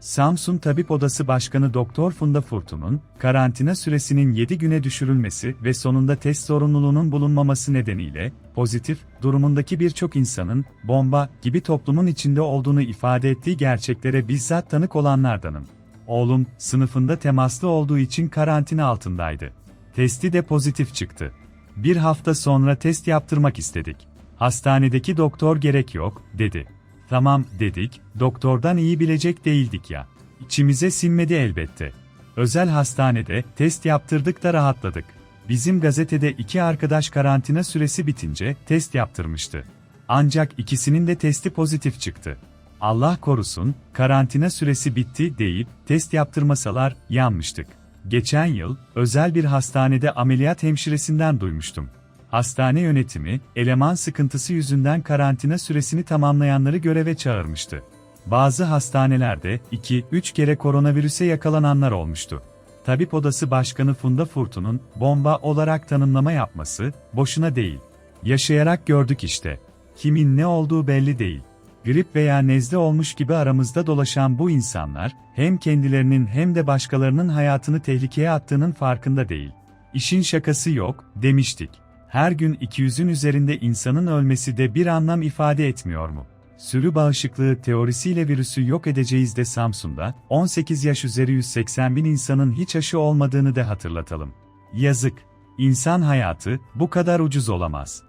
Samsun Tabip Odası Başkanı Doktor Funda Furtun'un, karantina süresinin 7 güne düşürülmesi ve sonunda test zorunluluğunun bulunmaması nedeniyle, pozitif, durumundaki birçok insanın, bomba gibi toplumun içinde olduğunu ifade ettiği gerçeklere bizzat tanık olanlardanım. Oğlum, sınıfında temaslı olduğu için karantina altındaydı. Testi de pozitif çıktı. Bir hafta sonra test yaptırmak istedik. Hastanedeki doktor gerek yok, dedi. Tamam, dedik, doktordan iyi bilecek değildik ya. İçimize sinmedi elbette. Özel hastanede test yaptırdık da rahatladık. Bizim gazetede iki arkadaş karantina süresi bitince test yaptırmıştı. Ancak ikisinin de testi pozitif çıktı. Allah korusun, karantina süresi bitti deyip test yaptırmasalar yanmıştık. Geçen yıl özel bir hastanede ameliyat hemşiresinden duymuştum. Hastane yönetimi, eleman sıkıntısı yüzünden karantina süresini tamamlayanları göreve çağırmıştı. Bazı hastanelerde 2-3 kere koronavirüse yakalananlar olmuştu. Tabip Odası Başkanı Funda Furtun'un bomba olarak tanımlama yapması boşuna değil. Yaşayarak gördük işte. Kimin ne olduğu belli değil. Grip veya nezle olmuş gibi aramızda dolaşan bu insanlar hem kendilerinin hem de başkalarının hayatını tehlikeye attığının farkında değil. İşin şakası yok demiştik. Her gün 200'ün üzerinde insanın ölmesi de bir anlam ifade etmiyor mu? Sürü bağışıklığı teorisiyle virüsü yok edeceğiz de Samsun'da, 18 yaş üzeri 180 bin insanın hiç aşı olmadığını da hatırlatalım. Yazık. İnsan hayatı bu kadar ucuz olamaz.